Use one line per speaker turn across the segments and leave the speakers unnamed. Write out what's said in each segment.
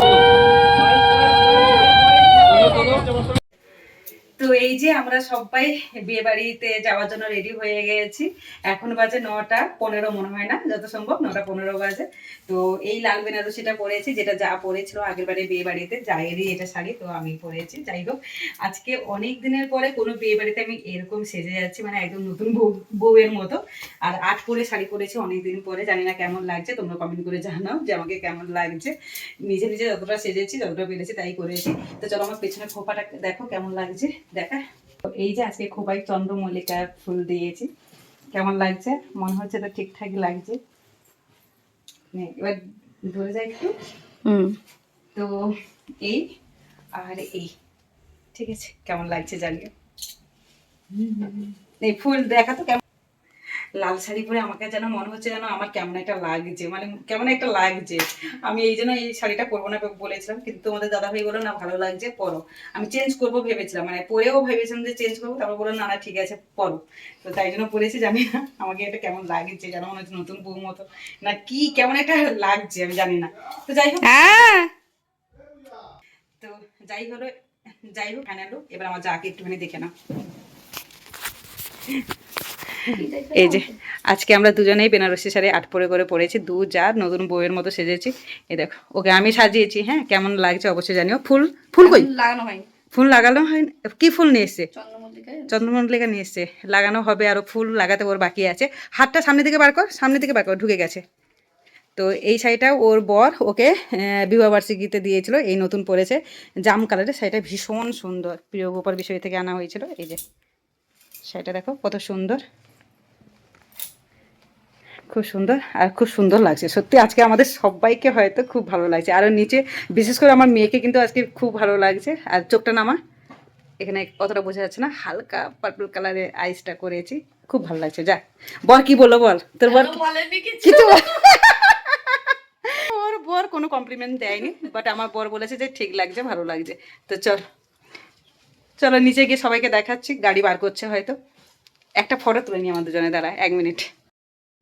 তো এই যে আমরা সবাই বিয়ে বাড়িতে যাওয়ার জন্য রেডি হয়ে গেছি। এখন বাজে নটা পনেরো মনে হয় না, যত সম্ভব নটা পনেরো বাজে। তো এই লাল বেনারসিটা পরেছি, যেটা যা পরেছিল আগের বারে বিয়ে বাড়িতে যায়েরই এটা শাড়ি, তো আমি পরেছি। যাই হোক, আজকে অনেক দিনের পরে কোনো বিয়ে বাড়িতে আমি এরকম সেজে যাচ্ছি মানে একদম নতুন বউ, বউয়ের মতো। আর আট পরে শাড়ি পরেছি অনেক দিন পরে, জানি না কেমন লাগছে, তোমরা কমেন্ট করে জানাও যে আমাকে কেমন লাগছে। নিজে নিজে যতটা সেজেছি, যতটা পেরেছি তাই করেছি। তো চলো আমার পেছনে খোপাটা দেখো কেমন লাগছে। দেখা এই যে আজকে খুবই চন্দ্রমল্লিকা ফুল দিয়েছি। কেমন লাগছে? মনে হচ্ছে তো ঠিকঠাক লাগছে। এবার ধরে যায় একটু।
হুম।
তো এই আর এই। ঠিক আছে কেমন লাগছে জানিও। এই ফুল দেখা তো কেমন লাল শাড়ি পরে আমাকে যেন মনে হচ্ছে যেন আমার কেমন একটা লাগছে মানে কেমন একটা লাগছে। আমি এই জন্য এই শাড়িটা পরবো না বলেছিলাম কিন্তু তোমাদের দাদা ভাই বলল না ভালো লাগছে পরো। আমি চেঞ্জ করব ভেবেছিলাম মানে পরেও ভেবেছিলাম যে চেঞ্জ করব তারপর বলল না না ঠিক আছে পরো। তো তাই জন্য পরেছি জানি না আমাকে এটা কেমন লাগছে যেন মনে হচ্ছে নতুন বউ মতো। না কি কেমন একটা লাগছে আমি জানি না। তো যাই হোক।
হ্যাঁ।
তো যাই হলো যাই হোক ফাইনাল এবার আমার যাকে একটুখানি দেখে নাও। এই যে আজকে আমরা দুজনেই বেনারসি শাড়ি আট পরে করে পরেছি দু যা নতুন বউয়ের মতো সেজেছি। এই দেখো ওকে আমি সাজিয়েছি হ্যাঁ কেমন লাগছে অবশ্যই জানিও। ফুল ফুল কই?
লাগানো হয়নি।
ফুল লাগানো হয় কি ফুল নিয়ে এসছে? চন্দ্রমল্লিকা নিয়ে এসছে। লাগানো হবে আরও ফুল লাগাতে ওর বাকি আছে। হাতটা সামনে দিকে বার কর সামনে দিকে বার কর ঢুকে গেছে। তো এই শাড়িটা ওর বর ওকে বিবাহবার্ষিকীতে দিয়েছিল এই নতুন পরেছে। জাম কালারের শাড়িটা ভীষণ সুন্দর। প্রিয় গোপাল বিষয় থেকে আনা হয়েছিল। এই যে শাড়িটা দেখো কত সুন্দর। খুব সুন্দর আর খুব সুন্দর লাগছে। সত্যি আজকে আমাদের সবাইকে হয়তো খুব ভালো লাগছে। আর নিচে বিশেষ করে আমার মেয়েকে কিন্তু আজকে খুব ভালো লাগছে। আর চোখটা নামা এখানে অতটা বোঝা যাচ্ছে না হালকা পার্পল কালারের আইসটা করেছি। খুব ভালো লাগছে। যা বর কি বলো বল? তোর বর
কিছু।
ওর বর কোনো কমপ্লিমেন্ট দেয়নি বাট আমার বর বলেছে যে ঠিক লাগছে ভালো লাগছে। তো চল চলো নিচে গিয়ে সবাইকে দেখাচ্ছি গাড়ি বার করছে হয়তো। একটা ফটো তুলে নিই আমাদের জন্য দাঁড়া এক মিনিট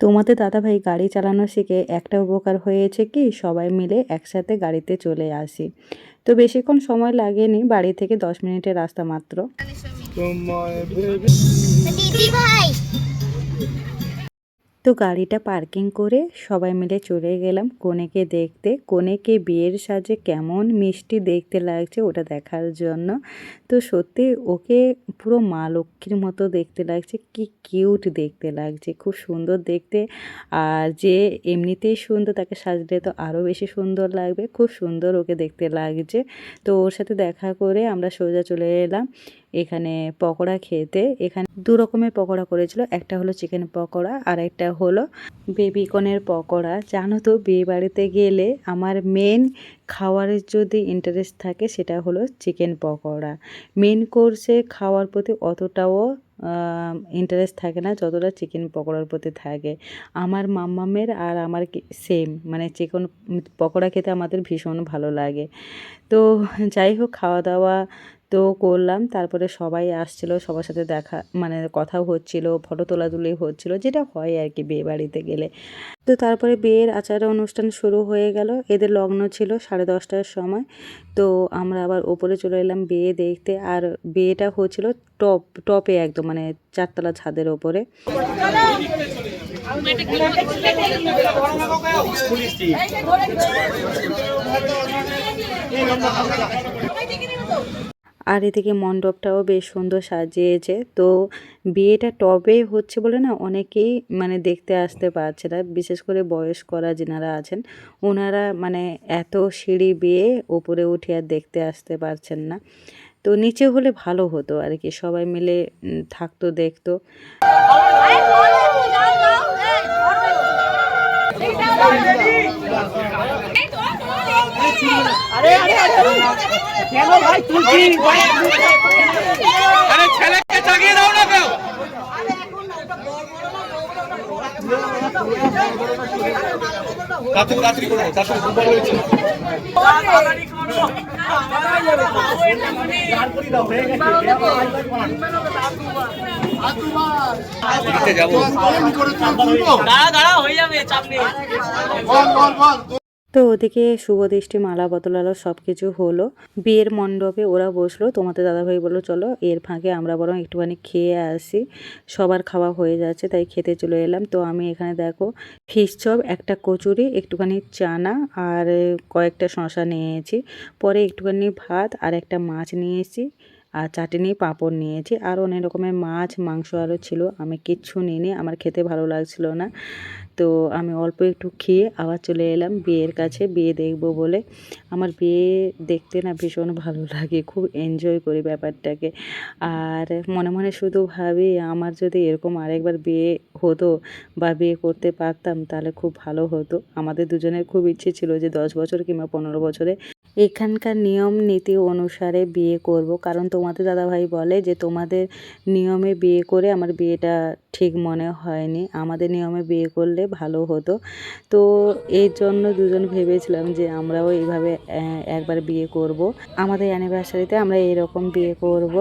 তোমাদের দাদাভাই গাড়ি চালানো শিখে একটা উপকার হয়েছে কি? সবাই মিলে একসাথে গাড়িতে চলে আসি। তো বেশিক্ষণ সময় লাগেনি বাড়ি থেকে দশ মিনিটের রাস্তা মাত্র। তো গাড়িটা পার্কিং করে সবাই মিলে চলে গেলাম। কনেকে দেখতে, কনেকে বিয়ের সাজে কেমন মিষ্টি দেখতে লাগছে ওটা দেখার জন্য। তো সত্যি ওকে পুরো মা লক্ষ্মীর মতো দেখতে লাগছে, কি কিউট দেখতে লাগছে, খুব সুন্দর দেখতে। আর যে এমনিতেই সুন্দর তাকে সাজলে তো আরও বেশি সুন্দর লাগবে, খুব সুন্দর ওকে দেখতে লাগছে। তো ওর সাথে দেখা করে আমরা সোজা চলে এলাম। এখানে পকোড়া খেতে। এখানে দু রকমের পকোড়া করেছিল। একটা হলো চিকেন পকোড়া, আর একটা হলো বেবিকনের পকোড়া। জানো তো, বিয়ে বাড়িতে গেলে আমার মেন খাওয়ারের যদি ইন্টারেস্ট থাকে সেটা হলো চিকেন পকোড়া। মেন কোর্সে খাওয়ার প্রতি অতটাও ইন্টারেস্ট থাকে না, যতটা চিকেন পকোড়ার প্রতি থাকে। আমার মাম্মামের আর আমার সেম মানে চিকেন পকোড়া খেতে আমাদের ভীষণ ভালো লাগে। তো যাই হোক, খাওয়া দাওয়া তো করলাম তারপরে সবাই আসছিল সবার সাথে দেখা মানে কথাও হচ্ছিল ফটো তোলাতুলি হচ্ছিল যেটা হয় আর কি বিয়ে বাড়িতে গেলে তো তারপরে বিয়ের আচার অনুষ্ঠান শুরু হয়ে গেল এদের লগ্ন ছিল সাড়ে দশটার সময় তো আমরা আবার ওপরে চলে এলাম বিয়ে দেখতে আর বিয়েটা হচ্ছিল টপ টপে একদম মানে চারতলা ছাদের ওপরে আর এদিকে মণ্ডপটাও বেশ সুন্দর সাজিয়েছে তো বিয়েটা টবে হচ্ছে বলে না অনেকেই মানে দেখতে আসতে পারছে না বিশেষ করে বয়স্করা যেনারা আছেন ওনারা মানে এত সিঁড়ি বিয়ে ওপরে উঠে আর দেখতে আসতে পারছেন না তো নিচে হলে ভালো হতো আর কি সবাই মিলে থাকতো দেখতো
আরে ছেলেকে জাগিয়ে দাও না কেউ তাড়াতাড়ি তাড়াতাড়ি করো তাড়াতাড়ি দুবার হয়েছে দিতে যাব
তো ওদিকে শুভ দৃষ্টি, মালা, বদলালো সব কিছু হলো। বিয়ের মণ্ডপে ওরা বসল, তোমাদের দাদাভাই বলল, চলো, এর ফাঁকে আমরা বরং একটুখানি খেয়ে আসি। সবার খাওয়া হয়ে যাচ্ছে, তাই খেতে চলে এলাম। তো আমি এখানে দেখো, ফিশ চপ, একটা কচুরি, একটুখানি চানা আর কয়েকটা শশা নিয়েছি। পরে একটুখানি ভাত আর একটা মাছ নিয়েছি। আর চাটনি পাঁপড় নিয়েছি। আর অনেক রকমের মাছ, মাংস আরও ছিল। আমি কিচ্ছু নিইনি। আমার খেতে ভালো লাগছিল না। তো আমি অল্প একটু খেয়ে আবার চলে এলাম বিয়ের কাছে। বিয়ে দেখব বলে। আমার বিয়ে দেখতে না ভীষণ ভালো লাগে। খুব এনজয় করি ব্যাপারটাকে। আর মনে মনে শুধু ভাবি, আমার যদি এরকম আরেকবার বিয়ে হতো বা বিয়ে করতে পারতাম, তাহলে খুব ভালো হতো। আমাদের দুজনের খুব ইচ্ছে ছিল যে দশ বছর কিংবা পনেরো বছরে এখানকার নিয়ম নীতি অনুসারে বিয়ে করব। কারণ তোমাদের দাদাভাই বলে যে, তোমাদের নিয়মে বিয়ে করে আমার বিয়েটা ঠিক মনে হয়নি। আমাদের নিয়মে বিয়ে করলে ভালো হতো। তো এর জন্য দুজন ভেবেছিলাম যে, আমরাও এইভাবে একবার বিয়ে করব। আমাদের অ্যানিভার্সারিতে আমরা এরকম বিয়ে করব।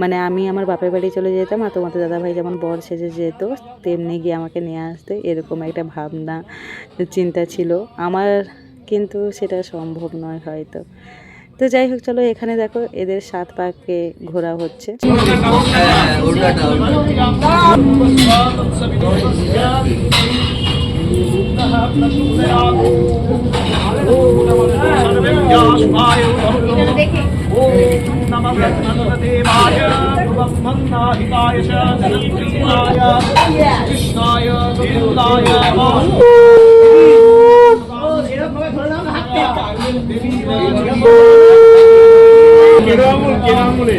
মানে আমি আমার বাপের বাড়ি চলে যেতাম আর তোমাদের দাদাভাই যেমন বর সেজে যেত, তেমনি গিয়ে আমাকে নিয়ে আসতে এরকম একটা ভাবনা, চিন্তা ছিল। আমার কিন্তু সেটা সম্ভব নয় হয়তো। তো যাই হোক, চলো এখানে দেখো, এদের সাত পাকে ঘোরা হচ্ছে।
কৃষ্ণায় கிடாமுலே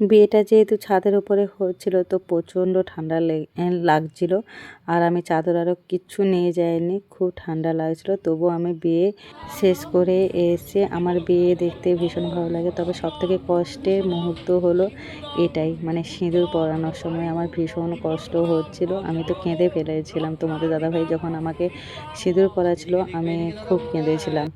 বিয়েটা যেহেতু ছাদের উপরে হচ্ছিল তো প্রচণ্ড ঠান্ডা লাগছিল আর আমি চাদর আরও কিচ্ছু নিয়ে যাইনি খুব ঠান্ডা লাগছিল তবু আমি বিয়ে শেষ করে এসে আমার বিয়ে দেখতে ভীষণ ভালো লাগে তবে সবথেকে কষ্টের মুহূর্ত হলো এটাই মানে সিঁদুর পরানোর সময় আমার ভীষণ কষ্ট হচ্ছিল আমি তো কেঁদে ফেলেছিলাম তোমাদের দাদাভাই যখন আমাকে সিঁদুর পরাছিল আমি খুব কেঁদেছিলাম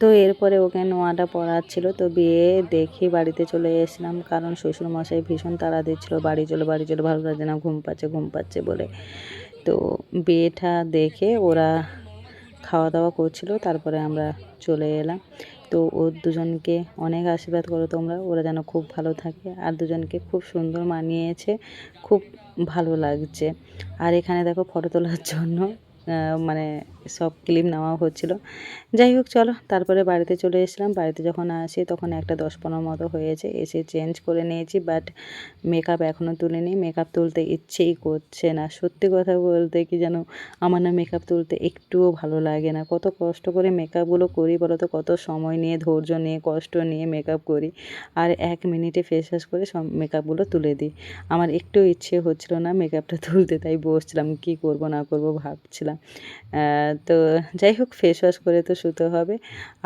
তো এরপরে ওকে নোয়াটা পড়াচ্ছিল? তো বিয়ে দেখে বাড়িতে চলে এসেছিলাম, কারণ শ্বশুরমশাই ভীষণ তাড়া দিচ্ছিল, বাড়ি চলো বাড়ি চলো ভালো লাগছে না, ঘুম পাচ্ছে ঘুম পাচ্ছে বলে। তো বিয়েটা দেখে ওরা খাওয়া দাওয়া করছিল, তারপরে আমরা চলে এলাম। তো ওর দুজনকে অনেক আশীর্বাদ করো তোমরা, ওরা যেন খুব ভালো থাকে। আর দুজনকে খুব সুন্দর মানিয়েছে, খুব ভালো লাগছে। আর এখানে দেখো ফটো তোলার জন্য মানে সব ক্লিপ নেওয়া হচ্ছিল। যাই হোক, চলো, তারপরে বাড়িতে চলে এসেছিলাম। বাড়িতে যখন আসি, তখন একটা দশ পনেরো মতো হয়েছে। এসে চেঞ্জ করে নিয়েছি বাট মেকআপ এখনও তুলিনি। মেকআপ তুলতে ইচ্ছেই করছে না। সত্যি কথা বলতে কি যেন, আমার না মেকআপ তুলতে একটুও ভালো লাগে না। কত কষ্ট করে মেকআপগুলো করি বলো তো কত সময় নিয়ে, ধৈর্য নিয়ে, কষ্ট নিয়ে মেকআপ করি। আর এক মিনিটে ফেস ওয়াশ করে সব মেকআপগুলো তুলে দিই। আমার একটু ইচ্ছে হচ্ছিল না মেকআপটা তুলতে, তাই বসছিলাম। কি করব, না করব ভাবছিলাম। তো যাই হোক ফেস ওয়াশ করে তো শুতে হবে।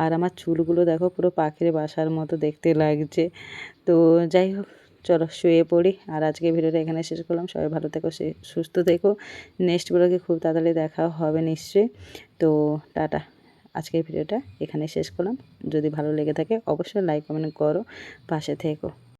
আর আমার চুলগুলো দেখো, পুরো পাখির বাসার মতো দেখতে লাগছে। তো যাই হোক, চলো শুয়ে পড়ি। আর আজকে ভিডিওটা এখানে শেষ করলাম। সবাই ভালো থেকো সুস্থ থেকো। নেক্সট ব্লগে খুব তাড়াতাড়ি দেখা হবে নিশ্চয়ই। তো টাটা। আজকের ভিডিওটা এখানে শেষ করলাম। যদি ভালো লেগে থাকে, অবশ্যই লাইক কমেন্ট করো। পাশে থেকো।